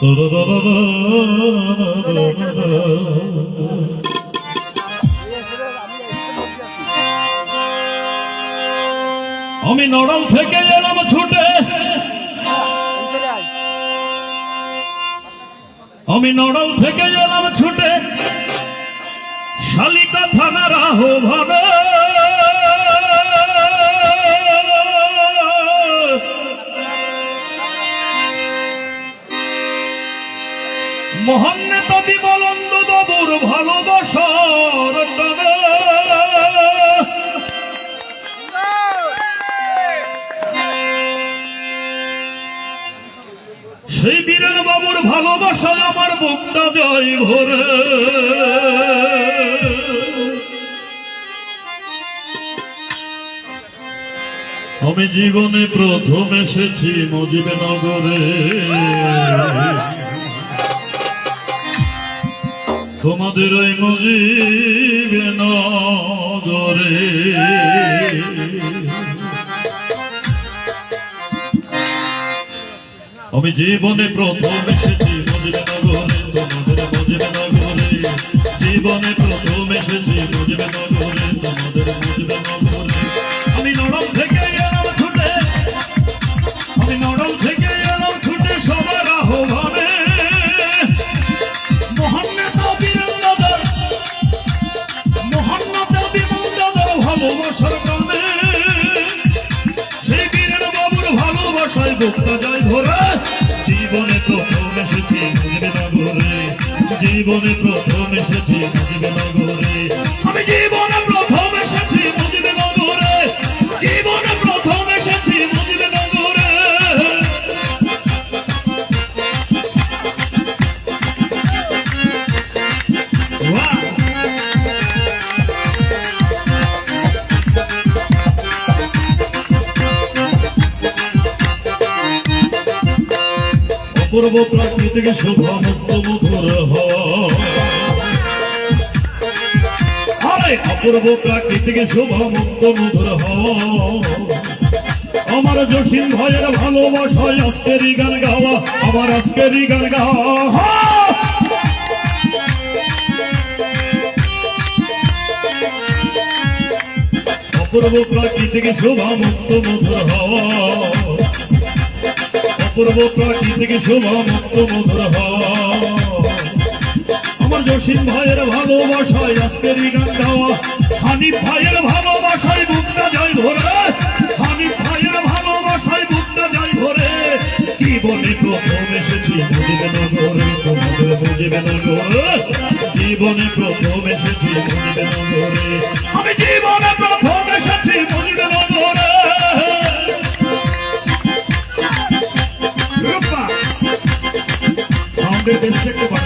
আমি নড়াল থেকে এলাম ছুটে। আমি নড়াল থেকে এলাম ছুটে। শালিকা থানার আহ্বানে সেই বীরের বাবুর ভালোবাসায় আমার বুকটা জয় ভরে। আমি জীবনে প্রথম এসেছি নগরে। তোমাদের ওই মুজিবে আমি জীবনে প্রথম এসেছি, মজিবে নগরে, তোমাদের মজিবে নগরে। জীবনে প্রথম এসেছি, মজিবে নগরে, তোমাদের মজিবে নগরে। আমি নরম থেকে এলাম ছুটে, আমি নরম থেকে এলাম ছুটে সবার আহ্বানে। ভালোবাসার কারণে সেই বীরের বাবুর ভালোবাসায় বুকটা জীবনে প্রথম এসেছি। অপূর্ব প্রাকৃতিক শোভা মধুর হয় প্রাকৃতিক শোভা মুক্ত মধুর আমার জসিম ভাইয়ের ভালোবাসায় আজকেরই গান গাওয়া, আমার আজকেরই গান গাওয়া অপূর্ব প্রাকৃতিক শোভা মুক্ত মধুর হয়। অপূর্ব প্রাকৃতিক শোভা মুক্ত মধুর আমার জসিম ভাইয়ের ভালোবাসায় আজকের এই গান গাওয়া। হানিফ ভাইয়ের ভালোবাসায় বুকটা যায় ধরে হানিফ ভাইয়ের ভালোবাসায় বুকটা যায় ধরে জীবনে প্রথম এসেছি, বুঝবে নগরে তোমাদের বুঝবে নগরে জীবনে প্রথম এসেছি, বুঝবে নগরে আমি জীবনে প্রথম এসেছি, বুঝবে নগরে Make them check the